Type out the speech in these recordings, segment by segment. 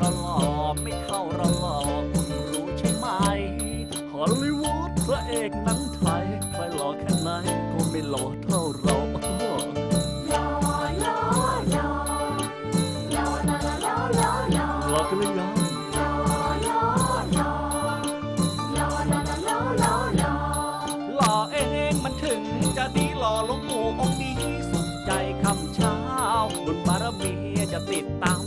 ระหลอกไม่เท่าระหลอกคุณรู้ใช่ไหมฮอลลีวูดพระเอกนังไทยใครหล่อแค่ไหนก็ไม่หล่อเท่าเราหล่อหล่อหล่อหล่อหล่อหล่อหล่อหล่อหล่อหล่อกันเลยยังจะดีหล่อลงหมู่องค์นี้สุดใจคำเช้าบุญบารมีจะติดตาม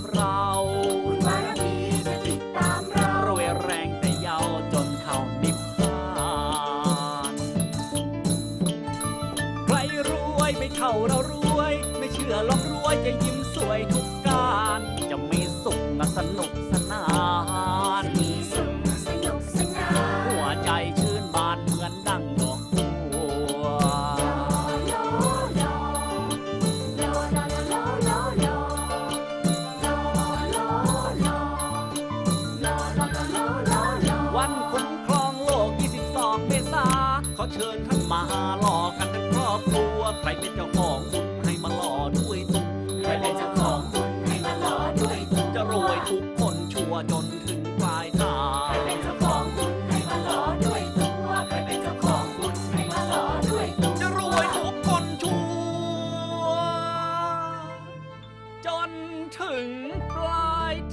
ไม่เชื่อลองรวยจะยิ้มสวยทุกการ จะมีสุขสนุกสนานหัวใจชื่นบานเหมือนดังดอกบัววันคุ้มครองโลก 22 เมษาขอเชิญท่านมาหล่อกันทั้งครอบครัวใครเป็นเจ้าของ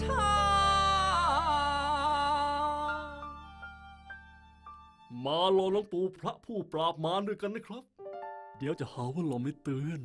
ทางมารอหลวงปู่พระผู้ปราบมารด้วยกันนะครับ เดี๋ยวจะหาว่าเราไม่เตือน